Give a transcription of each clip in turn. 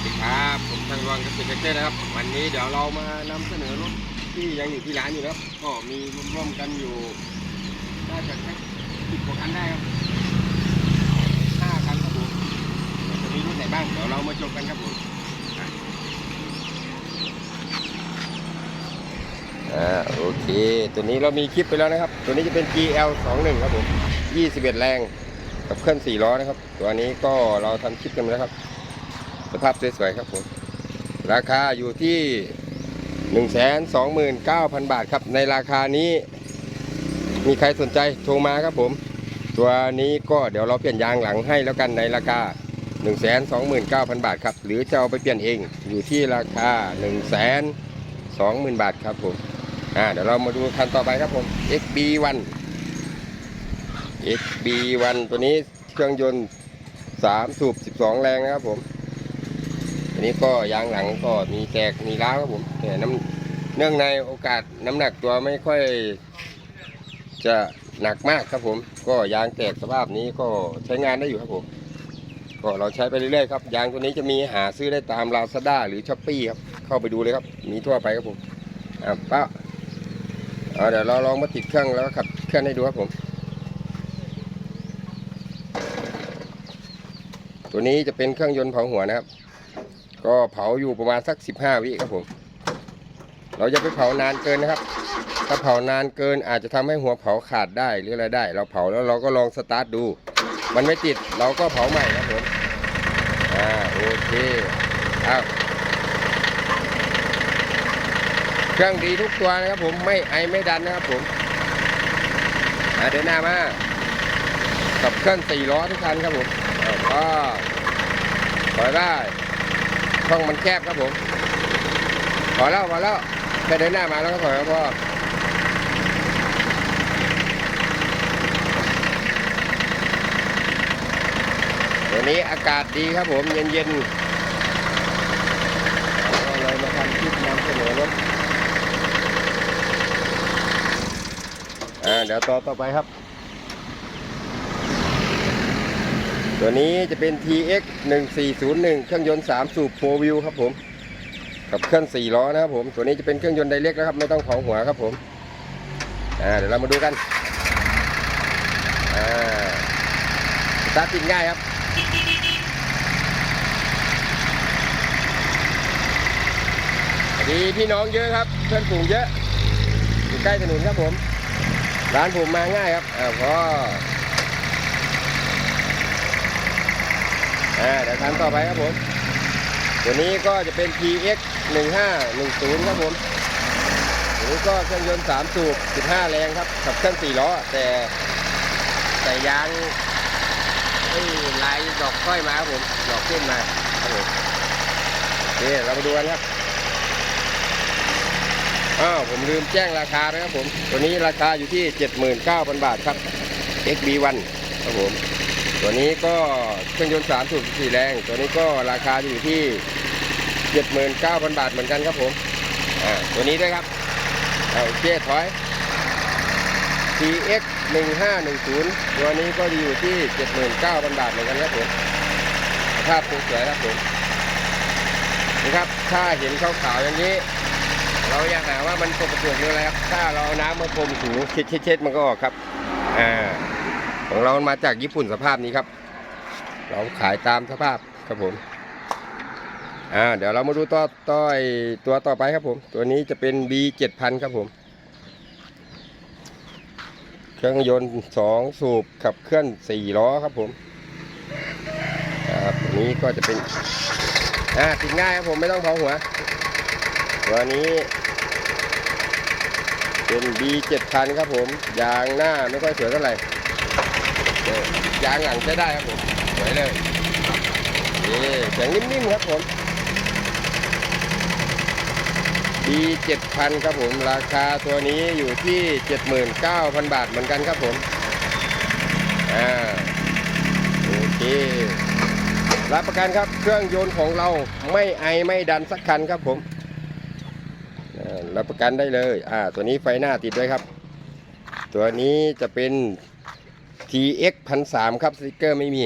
วัสดีครับ ผมทางรองเกษตรเกษตรนะครับ วันนี้เดี๋ยวเรามานำเสนอรถที่ยังอยู่ที่ร้านอยู่นะครับก็มีร่วมๆกันอยู่น่าจะแค่สิบกว่าคันได้ครับห้าคันครับผมเดี๋ยวจะมีรุ่นไหนบ้างเดี๋ยวเรามาชมกันครับผมอ่าโอเค ตัวนี้เรามีคลิปไปแล้วนะครับ ตัวนี้จะเป็น GL 21ครับผม21 แรงกับเคลื่อน4ล้อนะครับ ตัวนี้ก็เราทำคลิปกันไปแล้วครับ สภาพสวยๆครับผม ราคาอยู่ที่ 129,000 บาทครับ ในราคานี้ มีใครสนใจโทรมาครับผม ตัวนี้ก็เดี๋ยวเราเปลี่ยนยางหลังให้แล้วกันในราคา 129,000 บาทครับ หรือจะเอาไปเปลี่ยนเองอยู่ที่ราคา 120,000 บาทครับผมอ่าเดี๋ยวเรามาดูคันต่อไปครับผม XB1 XB1 ตัวนี้เครื่องยนต์3สูบ12 แรงนะครับผม อันนี้ก็ยางหลังก็มีแตกมีร้าวครับผมแต่น้ำเนื่องในโอกาสน้ำหนักตัวไม่ค่อยจะหนักมากครับผม ก็ยางแตกสภาพนี้ก็ใช้งานได้อยู่ครับผมก็เราใช้ไปเรื่อยๆครับยางตัวนี้จะมีหาซื้อได้ตาม Lazada หรือ s h อ p e e ครับเข้าไปดูเลยครับ มีทั่วไปครับผมอะป้าเดี๋ยวเราลองมาติดเครื่องแล้วขับเครื่องให้ดูครับผม ตัวนี้จะเป็นเครื่องยนต์เผาหัวนะครับ ก็เผาอยู่ประมาณสัก 15 วิครับผม เราจะไปเผานานเกินนะครับ ถ้าเผานานเกินอาจจะทำให้หัวเผาขาดได้หรืออะไรได้ เราเผาแล้วเราก็ลองสตาร์ทดู มันไม่ติดเราก็เผาใหม่ครับผมอ่าโอเคอ้าวเครื่องดีทุกตัวนะครับผมไม่ไอไม่ดันนะครับผมอาเดินหน้ามากับเครื่องสี่ล้อทุกคันครับผมอ้าวก็ถอยได้ ช่องมันแคบครับผมพอแล้วพอแล้วแค่เดินหน้ามาแล้วก็ถอยครับพ่อวันนี้อากาศดีครับผมเย็นเย็นๆเราเลยมาทำคลิปนำเสนอรถอ่าเดี๋ยวต่อต่อไปครับ ตัวนี้จะเป็น TX 1401เครื่องยนต์3สูบ4วิวครับผม กับเครื่อง4ล้อนะครับผม ตัวนี้จะเป็นเครื่องยนต์ไดเรกนะครับ ไม่ต้องเผาหัวครับผม อ่า เดี๋ยวเรามาดูกัน อ่าสตาร์ทติดง่ายครับดีพี่น้องเยอะครับ เพื่อนฝูงเยอะ อยู่ใกล้ถนนครับผม ร้านผมมาง่ายครับอ่าพอ อ่า เดี๋ยวคันต่อไปครับผม ตัวนี้ก็จะเป็น PX 1510 ครับผมตัวนี้ก็เครื่องยนต์ 3 สูบ 15 แรงครับ ขับเครื่อง 4 ล้อ แต่แต่ยางไอ้ลายดอกก้อยมาครับผม ดอกขึ้นมาครับผมโอเคเรามาดูกันครับอ้าวผมลืมแจ้งราคานะครับผม ตัวนี้ราคาอยู่ที่ 79,000 บาทครับ XB1 ครับผม ตัวนี้ก็เครื่องยนต์3สูบ4แรง ตัวนี้ก็ราคาอยู่ที่79,000บาทเหมือนกันครับผมอ่าตัวนี้ด้วยครับเอาโอเคถอย TX 1510 ตัวนี้ก็อยู่ที่ 79,000 บาทเหมือนกันครับผมภาพสวยๆครับผมนี่ครับ ถ้าเห็นขาวๆอย่างนี้ เราอย่าหาว่ามันสกปรกหรืออะไรครับ ถ้าเราเอาน้ำมาพรมถูเช็ดๆมันก็ออกครับ อ่า ของเรามาจากญี่ปุ่นสภาพนี้ครับ เราขายตามสภาพครับผมอ่าเดี๋ยวเรามาดูต่อต่อไอ้ตัวต่อไปครับผม ตัวนี้จะเป็น B 7000ครับผม เครื่องยนต์สองสูบขับเคลื่อนสี่ล้อครับผมครับตัวนี้ก็จะเป็นอ่าติดง่ายครับผมไม่ต้องเผาหัว ตัวนี้เป็น B 7000ครับผม ยางหน้าไม่ค่อยสวยเท่าไหร่ ยางหลังใช้ได้ครับผมสวยเลยนี่เสียงนิ่มๆครับผม D 7000ครับผม ราคาตัวนี้อยู่ที่79,000บาทเหมือนกันครับผมอ่าโอเครับประกันครับเครื่องยนต์ของเราไม่ไอไม่ดันสักคันครับผมรับประกันได้เลย อ่า ตัวนี้ไฟหน้าติดด้วยครับ ตัวนี้จะเป็น TX พันสามครับสติกเกอร์ไม่มี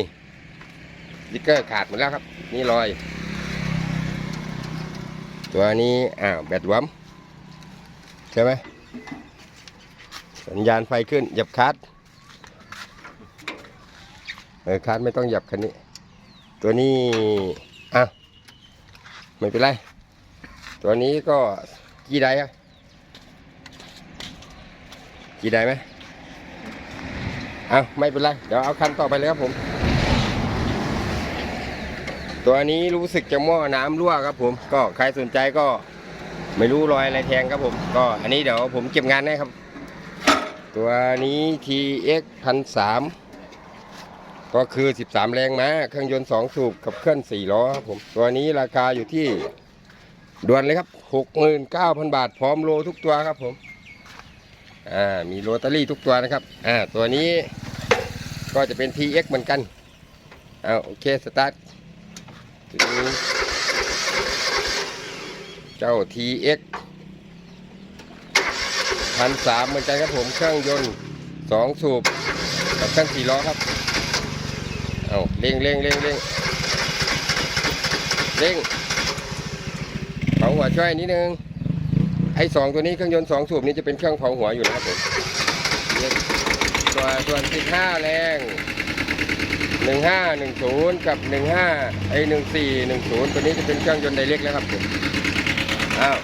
สติกเกอร์ขาดหมดแล้วครับ นี่รอย ตัวนี้อ้าวแบตหวมใช่ไหมสัญญาณไฟขึ้นหยับคัดเออคัดไม่ต้องหยับคันนี้ ตัวนี้อะไม่เป็นไร ตัวนี้ก็กี่ไดอะกี่ไดไหม เอาไม่เป็นไร เดี๋ยวเอาคันต่อไปเลยครับผม ตัวนี้รู้สึกจะหม้อน้ำรั่วครับผม ก็ใครสนใจก็ไม่รู้รอยอะไรแทงครับผม ก็อันนี้เดี๋ยวผมเก็บงานให้ครับ ตัวนี้ TX พันสามก็คือ 13 แรงม้า เครื่องยนต์ 2 สูบ กับเครื่อง4ล้อครับผม ตัวนี้ราคาอยู่ที่ด่วนเลยครับ 69,000 บาท พร้อมโลทุกตัวครับผม อ่า มีโรตารี่ทุกตัวนะครับ อ่า ตัวนี้ ก็จะเป็น TX เหมือนกันเอาโอเค สตาร์ทเจ้า TX พันสามเหมือนกันครับผมเครื่องยนต์สองสูบกับเครื่องสี่ล้อครับเอาเร่งเร่งเร่งเร่งเร่งเผาหัวช่วยนิดนึงไอ้สองตัวนี้เครื่องยนต์สองสูบนี้จะเป็นเครื่องเผาหัวอยู่นะครับผม วส่วนสิบห้าแรงหนึ่งห้าหนึ่งศูนย์กับหนึ่งห้าไอหนึ่งสี่หนึ่งศูนย์ตัวนี้จะเป็นเครื่องยนต์ไดเรกแล้วครับผมอ้าว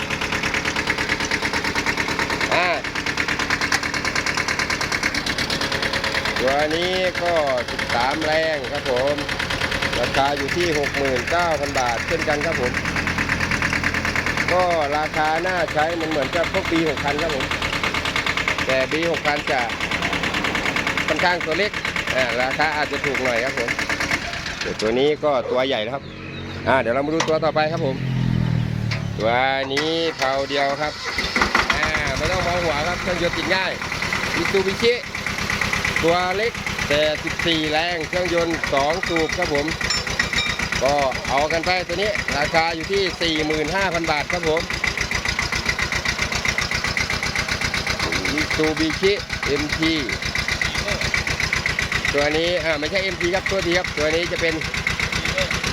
อ่าตัวนี้ก็13แรงครับผมราคาอยู่ที่69,000บาทเช่นกันครับผม ก็ราคาน่าใช้มันเหมือนกับพวก B6000 ครับผม แต่ B6000 จะ ค่อนข้างตัวเล็กราคาอาจจะถูกหน่อยครับผมตัวนี้ก็ตัวใหญ่ครับอ่าเดี๋ยวเรามาดูตัวต่อไปครับผม ตัวนี้เผาเดียวครับอ่าไม่ต้องมองหัวครับเครื่องยนต์ติดง่ายมิซูบิชิตัวเล็กแต่ 14 แรงเครื่องยนต์ 2 สูบครับผม ก็เอากันไปตัวนี้ราคาอยู่ที่ 45,000 บาทครับผมมิซูบิชิ MT ตัวนี้อ่าไม่ใช่ MT ครับตัวดีครับ ตัวนี้จะเป็น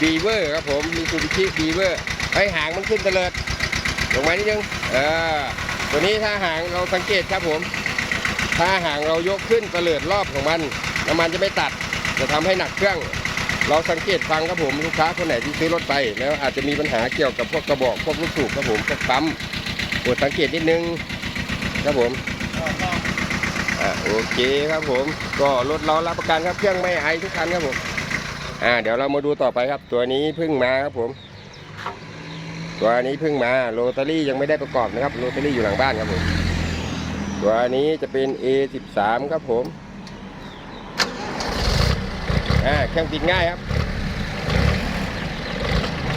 บีเวอร์ครับผมมีซูบิชิบีเวอร์ไอหางมันขึ้นเตลิดลงมานิดนึงเออตัวนี้ถ้าหางเราสังเกตครับผม ถ้าหางเรายกขึ้นเตลิดรอบของมันน้ำมันจะไม่ตัดจะทำให้หนักเครื่อง เราสังเกตฟังครับผมลูกค้าคนไหนที่ซื้อรถไป แล้วอาจจะมีปัญหาเกี่ยวกับพวกกระบอกพวกลูกสูบครับผมพวกปั๊มปรดสังเกตนิดนึงครับผม อ่าโอเคครับผมก็รถเรารับประกันครับเครื่องไม่ไอทุกคันครับผมอ่าเดี๋ยวเรามาดูต่อไปครับ ตัวนี้เพิ่งมาครับผม ตัวนี้เพิ่งมาโรตารี่ยังไม่ได้ประกอบนะครับโรตารี่อยู่หลังบ้านครับผมตัวนี้จะเป็น A13 ครับผมอ่าเครื่องติดง่ายครับ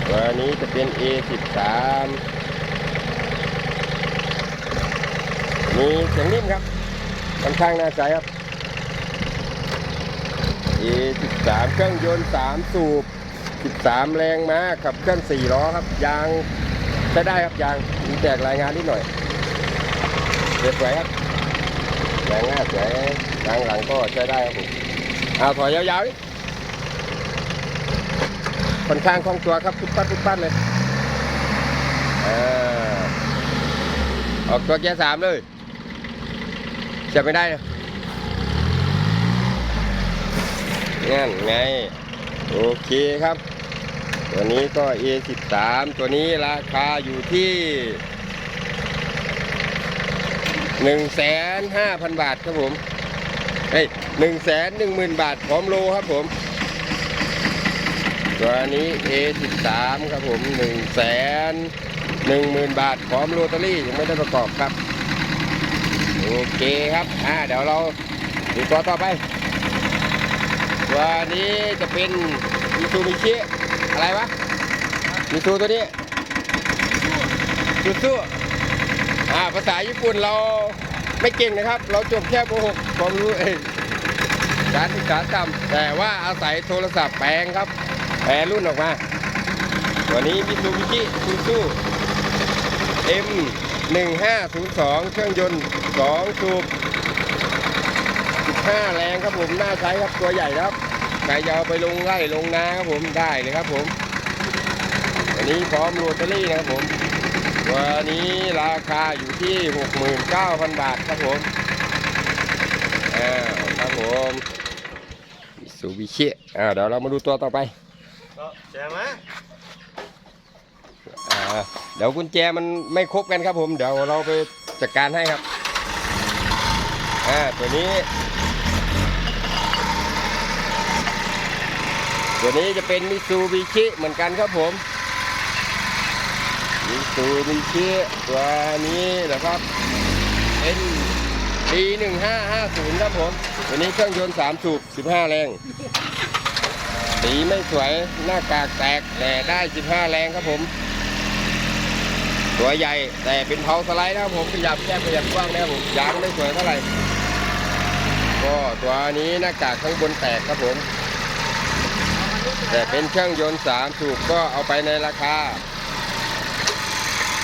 ตัวนี้จะเป็น A13 มีเสียงนิ่มครับ ค่อนข้างน่าใช้ครับ E13 เครื่องยนต์ 3 สูบ 13 แรงม้าขับเคลื่อน4ล้อครับ ยางใช้ได้ครับยางมีแตกรายงานนิดหน่อยเรียบสวยครับแรงง่ายสวยยางหลังก็ใช้ได้ครับผมเอาถอยยาวๆค่อนข้างคล่องตัวครับปุ๊บปั๊บปุ๊บปั๊บเลยอ่าออกตัวเกียร์สามเลย จะไม่ได้นะนั่นไง โอเคครับ ตัวนี้ก็ A13 ตัวนี้ราคาอยู่ที่1 5 0 0 0บาทครับผมเฮ้ยหนึ่งแสนหนึ่งหมื่นบาทพร้อมโลครับผม ตัวนี้ A13 ครับผม1 1 0 0 0 0บาทพร้อมโรตารี่ยังไม่ได้ประกอบครับ โอเคครับ อ่า เดี๋ยวเราดูตัวต่อไป ตัวนี้จะเป็นมิซูบิชิอะไรวะมิซูตัวนี้ซูซูอ่า ภาษาญี่ปุ่นเราไม่เก่งนะครับ เราจบแค่ป .6 ความรู้เองการศึกษาต่ำแต่ว่าอาศัยโทรศัพท์แปลงครับ แปลรุ่นออกมา ตัวนี้มิซูบิชิซูซู M 1502 เครื่องยนต์2สูบ15 แรงครับผม น่าใช้ครับตัวใหญ่ครับใครจะเอาไปลงไร่ลงนาครับผมได้เลยครับผมอันนี้พร้อมโรตารี่นะครับผมตัวนี้ราคาอยู่ที่ 69,000 บาทครับผมอ้าวครับผมมิสูบิชิอ่าเดี๋ยวเรามาดูตัวต่อไปก็แจมไหมอ่า เดี๋ยวกุญแจมันไม่ครบกันครับผมเดี๋ยวเราไปจัดการให้ครับอ่าตัวนี้ ตัวนี้จะเป็นมิซูบิชิเหมือนกันครับผมมิซูบิชิตัวนี้นะครับเป็น D 1 5 5 0ครับผมตัวนี้เครื่องยนต์3สูบ15แรงสีไม่สวยหน้ากากแตกแต่ได้ 15 แรงครับผม ตัวใหญ่แต่เป็นเพาสไลด์นะครับผมขยับแคบขยับกว้างนะครับผมยางไม่สวยเท่าไหร่ก็ตัวนี้หน้ากากข้างบนแตกครับผม แต่เป็นเครื่องยนต์3สูบก็เอาไปในราคา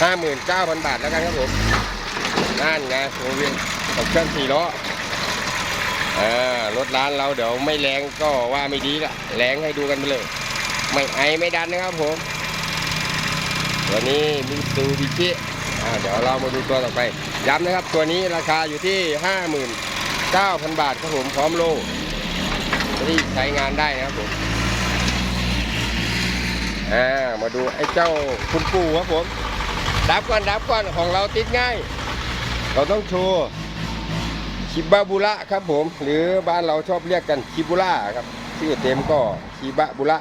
59,000 บาทแล้วกันครับผมนั่นไงโอเวียนกับเครื่องสี่ล้ออ่ารถร้านเราเดี๋ยวไม่แรงก็ว่าไม่ดีละแรงให้ดูกันไปเลย ไม่ไอไม่ดันนะครับผม ตัวนี้มิซูบิชิเดี๋ยวเรามาดูตัวต่อไป ย้ำนะครับตัวนี้ราคาอยู่ที่ 59,000 บาทครับผมพร้อมโลที่ใช้งานได้นะครับผมอ่ามาดูไอ้เจ้าคุณปู่ครับผม ดับก่อนดับก่อนของเราติดง่าย เราต้องโชว์ชิบาบุระครับผม หรือบ้านเราชอบเรียกกันชิบุระครับชื่อเต็มก็ชิบะบุระ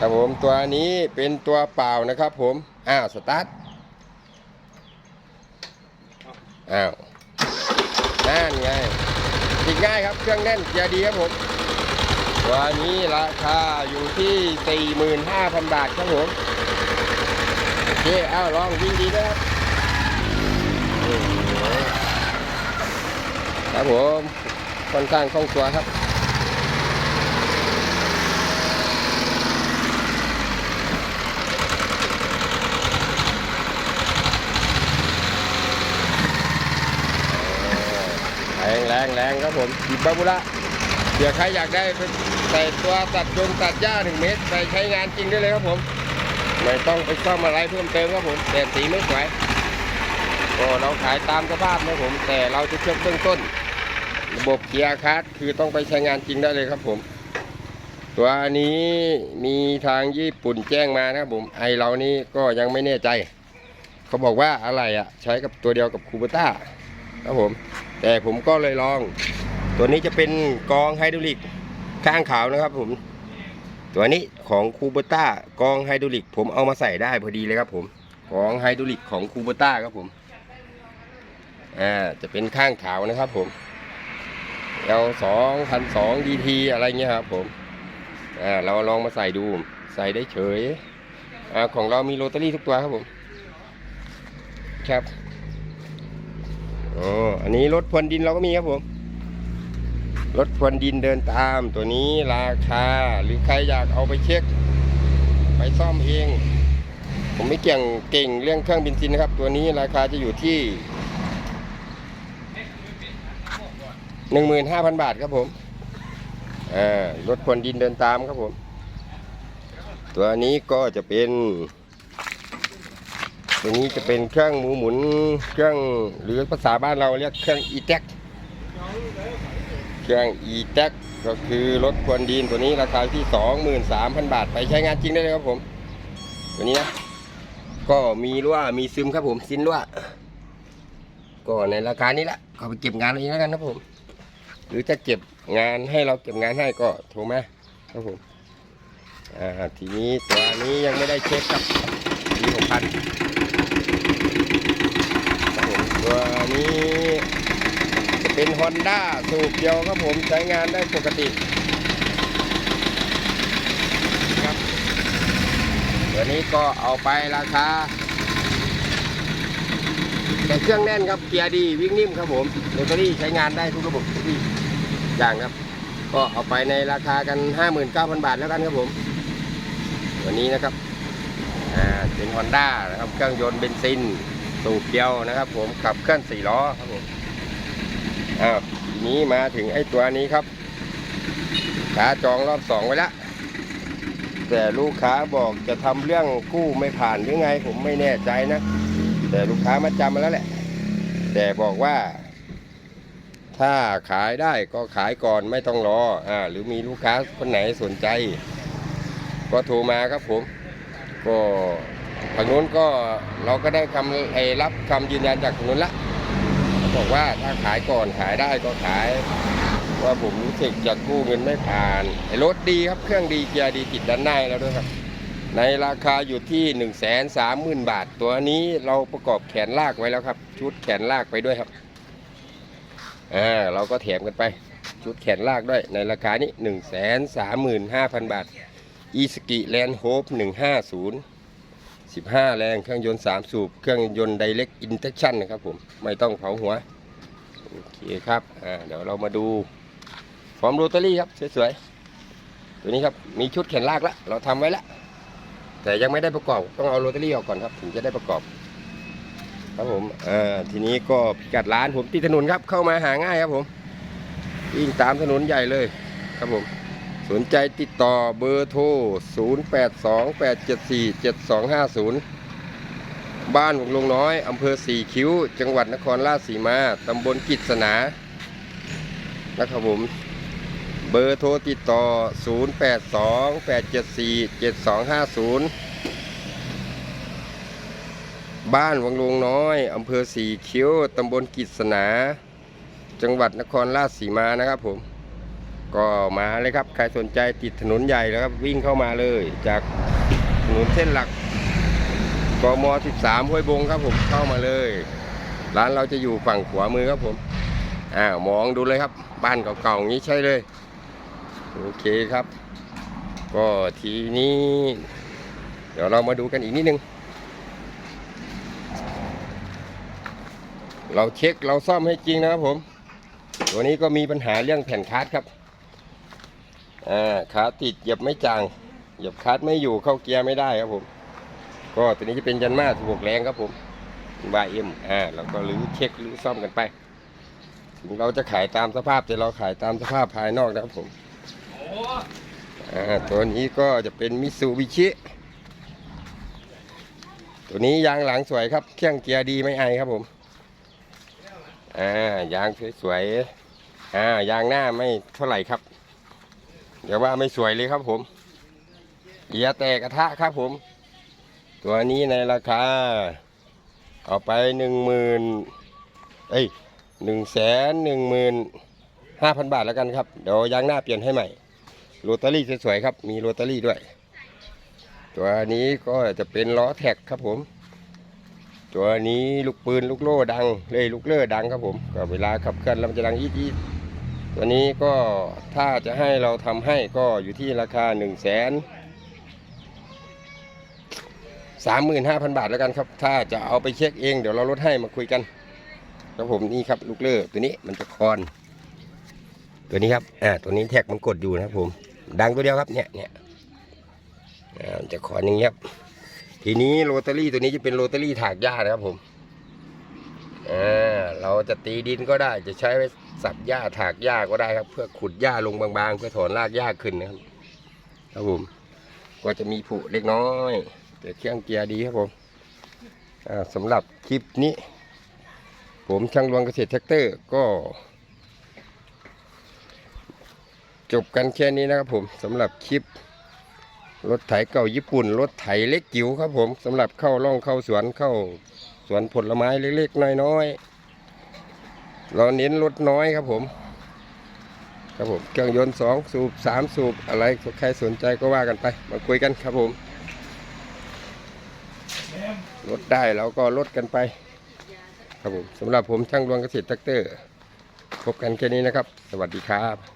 ครับผมตัวนี้เป็นตัวเปล่านะครับ ผมอ้าวสตาร์ทอ้าวนั่นไงติดง่ายครับเครื่องแน่นเกียร์ดีครับผมตัวนี้ราคาอยู่ที่ 45,000 บาทครับผมโอเคอ้าวลองวิ่งดีนะครับครับผมค่อนข้างคล่องตัวครับ แรงแรงแรงครับผมหยิบบาบุระเดี๋ยวใครอยากได้ใส่ตัวตัดจนตัดหญ้าหนึ่งเมตรไปใช้งานจริงได้เลยครับผม ไม่ต้องไปซ่อมอะไรเพิ่มเติมครับผมแต่สีไม่สวยก็เราขายตามสภาพนะผม แต่เราจะเช็คเบื้องต้น ระบบเกียร์คัสคือต้องไปใช้งานจริงได้เลยครับผม ตัวนี้มีทางญี่ปุ่นแจ้งมานะครับผม ไอเรานี่ก็ยังไม่แน่ใจ เขาบอกว่าอะไรอะ่ะใช้กับตัวเดียวกับคูเบต้าครับผม แต่ผมก็เลยลอง ตัวนี้จะเป็นกองไฮดรอลิกข้างขาวนะครับผม ตัวนี้ของคูเบต้ากองไฮดรอลิก ผมเอามาใส่ได้พอดีเลยครับผมกองไฮดรอลิกของคูเบต้าครับผม อ่า จะเป็นข้างขาวนะครับผม L สองพันสองดีทีอะไรเงี้ยครับผม อ่า เราลองมาใส่ดู ใส่ได้เฉย อ่า ของเรามีโรตารี่ทุกตัวครับผม ครับ อ๋ออันนี้รถพรวนดินเราก็มีครับผม รถพรวนดินเดินตามตัวนี้ราคา หรือใครอยากเอาไปเช็ค ไปซ่อมเอง ผมไม่เก่งเก่งเรื่องเครื่องบินซินนะครับ ตัวนี้ราคาจะอยู่ที่หนึ่งหมื่นห้าพันบาทครับผมอ่ารถพรวนดินเดินตามครับผม ตัวนี้ก็จะเป็น ตัวนี้จะเป็นเครื่องหมูหมุนเครื่องหรือภาษาบ้านเราเรียกเครื่องอีแท็กเครื่องอีแท็กก็คือรถพรวนดินตัวนี้ราคาที่สองหมื่นสามพันบาท ไปใช้งานจริงได้เลยครับผม ตัวนี้นะก็มีรั่วมีซึมครับผมซินรั่วก็ในราคานี้แหละก็ไปเก็บงานเองแล้วกันครับผม หรือจะเก็บงานให้เราเก็บงานให้ก็โทรมาครับผมอ่าทีนี้ตัวนี้ยังไม่ได้เช็คครับปีหกพัน ตัวนี้จะเป็น Honda สูบเดียวครับผมใช้งานได้ปกติครับตัวนี้ก็เอาไปราคาแต่เครื่องแน่นครับเกียร์ดีวิ่งนิ่มครับผมแบตเตอรี่ใช้งานได้ทุกระบบทุกที่อย่างครับ ก็เอาไปในราคากัน 59,000 บาทแล้วกันครับผมวันนี้นะครับเป็นฮอนด้านะครับเครื่องยนต์เบนซิน สูบเดียวนะครับ ผมขับเคลื่อนสี่ล้อครับผมอ้าวทีนี้มาถึงไอ้ตัวนี้ครับขาจองรอบสองไว้แล้วแต่ลูกค้าบอกจะทำเรื่องกู้ไม่ผ่านหรือไง ผมไม่แน่ใจนะ แต่ลูกค้ามาจำมาแล้วแหละ แต่บอกว่า ถ้าขายได้ก็ขายก่อนไม่ต้องรออ่าหรือมีลูกค้าคนไหนสนใจ ก็โทรมาครับผม ก็ ทางนู้นก็เราก็ได้คำไอ้รับคำยืนยันจากทางนู้นละบอกว่าถ้าขายก่อนขายได้ก็ขาย ว่าผมรู้สึกจะกู้เงินไม่ผ่านไอ้รถดีครับเครื่องดีเกียร์ดีติดด้านหน้าแล้วด้วยครับ ในราคาอยู่ที่1นึ่งแสนสามหมื่นบาท ตัวนี้เราประกอบแขนลากไว้แล้วครับ ชุดแขนลากไปด้วยครับอ่าเราก็แถมกันไปชุดแขนลากด้วยในราคานี้1นึ่งแสนสามหมื่นห้าพันบาทอีสกิแลนด์โฮปหนึ่งห้าศูนย์ สิบห้าแรงเครื่องยนต์สามสูบ เครื่องยนต์ไดเ c กอินเ c คชั่นนะครับผม ไม่ต้องเผาหัว โอเคครับอ่าเดี๋ยวเรามาดูฟอร์มโรตารี่ครับ สวยๆ ตัวนี้ครับ มีชุดแขนลากแล้วเราทำไว้แล้วแต่ยังไม่ได้ประกอบ ต้องเอาโรตารี่ออกก่อนครับ ถึงจะได้ประกอบ ครับผมอ่าทีนี้ก็พิกัดร้านผมติดถนนครับ เข้ามาหาง่ายครับผมวิ่งตามถนนใหญ่เลยครับผม สนใจติดต่อเบอร์โทร 0828747250 บ้านวงลงน้อย อำเภอสีคิ้ว จังหวัดนครราชสีมา ตำบลกิจสนา นะครับผม เบอร์โทรติดต่อ 0828747250 บ้านวังลงน้อย อำเภอสีคิ้ว ตำบลกิจสนา จังหวัดนครราชสีมานะครับผม ก็มาเลยครับ ใครสนใจติดถนนใหญ่แล้วครับวิ่งเข้ามาเลย จากถนนเส้นหลักกม 13 ห้วยบงครับผมเข้ามาเลย ร้านเราจะอยู่ฝั่งขวามือครับผมอ่ามองดูเลยครับ บ้านเก่าๆอย่างนี้ใช่เลย โอเคครับ ก็ทีนี้ เดี๋ยวเรามาดูกันอีกนิดนึง เราเช็คเราซ่อมให้จริงนะครับผม ตัวนี้ก็มีปัญหาเรื่องแผ่นคาร์ดครับ อ่าคาติดเหยียบไม่จางเหยียบคาดไม่อยู่เข้าเกียร์ไม่ได้ครับผม ก็ตัวนี้จะเป็นยันมา16แรงครับผมบายเอ็มอ่าเราก็รื้อเช็ครื้อซ่อมกันไปถึงเราจะขายตามสภาพแต่เราขายตามสภาพภายนอกนะครับผมอ่าตัวนี้ก็จะเป็นมิซูบิชิตัวนี้ยางหลังสวยครับ เครื่องเกียร์ดีไม่ไอครับผมอ่ายางสวยๆอ่ายางหน้าไม่เท่าไหร่ครับ เดี๋ยวว่าไม่สวยเลยครับผมเกียร์แตกกระทะครับผม ตัวนี้ในราคา เอาไปหนึ่งหมื่นเอ้ยหนึ่งแสนหนึ่งหมื่นห้าพันบาทแล้วกันครับ เดี๋ยวยางหน้าเปลี่ยนให้ใหม่โรตารี่สวยๆครับ มีโรตารี่ด้วย ตัวนี้ก็จะเป็นล้อแท็กครับผม ตัวนี้ลูกปืนลูกโล่ดังเลยลูกเล่อดังครับผมก็เวลาขับเคลื่อนแล้วมันจะดังอีดอีด ตัวนี้ก็ถ้าจะให้เราทำให้ก็อยู่ที่ราคาหนึ่งแสนสามหมื่นห้าพันบาทแล้วกันครับ ถ้าจะเอาไปเช็คเองเดี๋ยวเราลดให้มาคุยกันครับผมนี่ครับลูกเล่อตัวนี้มันจะคอน ตัวนี้ครับอ่าตัวนี้แท็กมันกดอยู่นะครับผม ดังตัวเดียวครับเนี่ยเนี่ยจะคอนอย่างเงี้ยครับทีนี้โรตารี่ตัวนี้จะเป็นโรตารี่ถากหญ้านะครับผม เราจะตีดินก็ได้จะใช้ไว้สับหญ้าถากหญ้าก็ได้ครับ เพื่อขุดหญ้าลงบางๆ เพื่อถอนรากหญ้าขึ้นนะครับครับผมก็จะมีผุเล็กน้อยแต่เครื่องเกียร์ดีครับผมสำหรับคลิปนี้ ผมช่างรวงเกษตรแท็กเตอร์ก็ จบกันแค่นี้นะครับผมสำหรับคลิปรถไถเก่าญี่ปุ่น รถไถเล็กจิ๋วครับผมสำหรับเข้าร่องเข้าสวนเข้า สวนผลไม้เล็กๆน้อยๆ เราเน้นรถน้อยครับผม ครับผมเครื่องยนต์สองสูบสามสูบอะไรใครสนใจก็ว่ากันไป มาคุยกันครับผมลดได้เราก็ลดกันไป ครับผมสำหรับผมช่างรวงเกษตรแท็กเตอร์ พบกันแค่นี้นะครับ สวัสดีครับ